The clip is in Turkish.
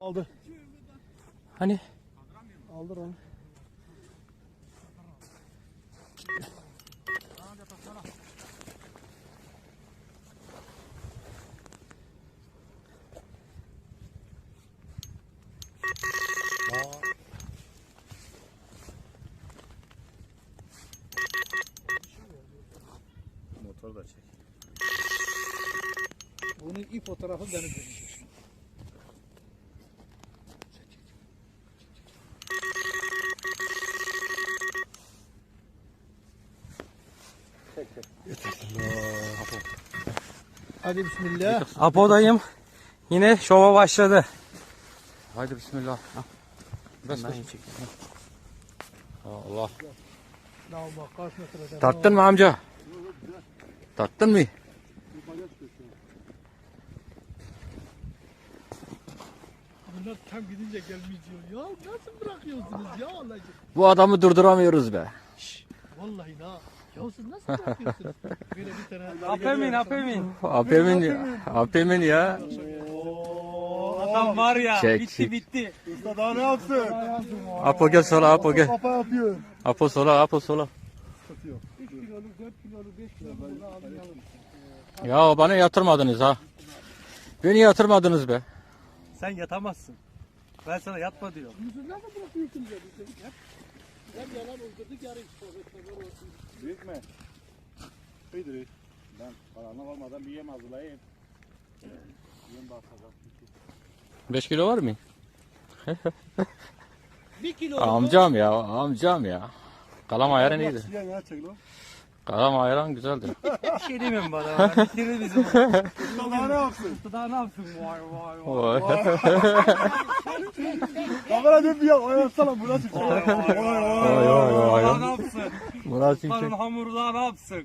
Aldı. Hani? Aldır onu. Motor da çek. Bunun ip fotoğrafı benim verecek. Hadi bismillah. Apo'dayım. Yine şova başladı. Haydi bismillah. Allah. Tattın mı amca? Tattın mı? Bunlar tam gidince gelmiş diyor. Ya nasıl bırakıyorsunuz ya? Bu adamı durduramıyoruz be. Vallahi na. Ya siz nasıl bırakıyorsunuz? Böyle bir tane. Apemin, apemin. Apemin ya. Apemin ya. Adam var ya, Çek, bitti çek. bitti. Usta daha ne yapsın? Apo gel sola Apo gel. Kafa yapıyor. Apo sola Apo sola. 3 kiloluk, 4 kiloluk, 5 kiloluk. Ya bana yatırmadınız ha. Beni yatırmadınız be. Sen yatamazsın. Ben sana yatma diyorum. Biz dedik hep. Hem yalan uydurduk yarın sohbetler olsun. Büyük mü? İyidir. Ben karanlık olmadan bir yem hazırlayayım. Yem basacağım. 5 kilo var mı? 1 kilo. Amcam ya amcam ya. Kalam ayran iyidir. Siyah ne çek lan? Kalam ayran güzeldir. Bir şey demiyorum bana. Bitirir bizim. Usta daha ne yapsın? Daha ne yapsın? Vay vay vay. Oy. Kamera dön bir yak. Oyatsana bu nasıl çek? Vay vay Oy, oy, oy. Daha ne yapsın? Murat Şimşek. hamuru daha ne yapsın?